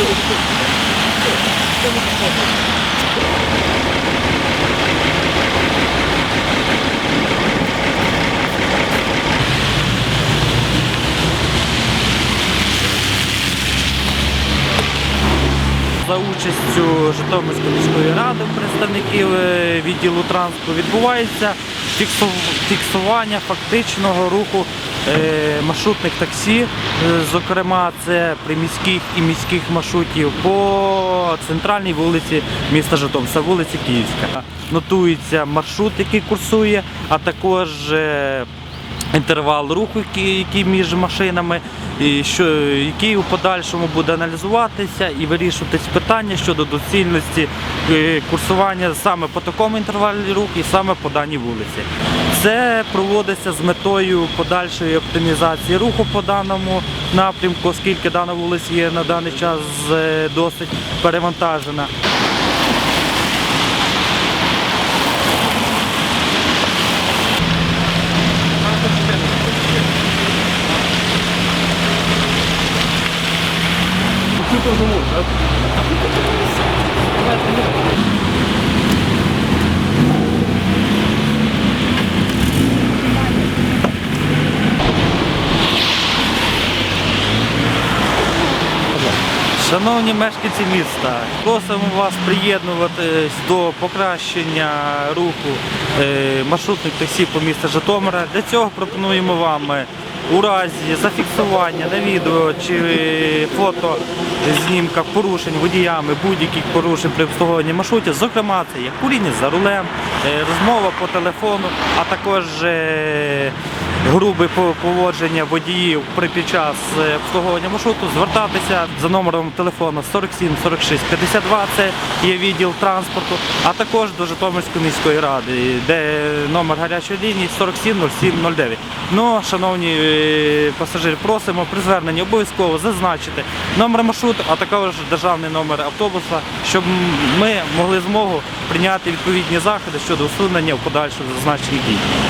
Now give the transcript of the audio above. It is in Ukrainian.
За участю Житомирської міської ради представників е, відділу транспорту відбувається фіксування фактичного руху маршрутних таксі. Е, Зокрема, це приміських і міських маршрутів по центральній вулиці міста Житомир, це вулиця Київська. Нотується маршрут, який курсує, а також е, інтервал руху, який, між машинами, який у подальшому буде аналізуватися і вирішуватись питання щодо доцільності е, курсування саме по такому інтервалі руху і саме по даній вулиці. Це проводиться з метою подальшої оптимізації руху по даному напрямку, оскільки дана вулиця є на даний час е, досить перевантажена. Шановні мешканці міста, просимо вас приєднуватись до покращення руху е, маршрутних таксі по місту Житомира. Для цього пропонуємо вам е, у разі зафіксування на відео чи фото знімка порушень водіями будь-яких порушень при обслуговуванні маршрутів, зокрема це є куріння за рулем, е, розмова по телефону, а також грубе поводження водіїв при під час е, обслуговування маршруту, звертатися за номером телефону 47 46 52, це є відділ транспорту, а також до Житомирської міської ради, де номер гарячої лінії 47 07 09. Ну, шановні е, пасажири, просимо при зверненні обов'язково зазначити номер маршруту, а також державний номер автобуса, щоб ми могли змогу прийняти відповідні заходи щодо усунення в подальшому зазначених дій.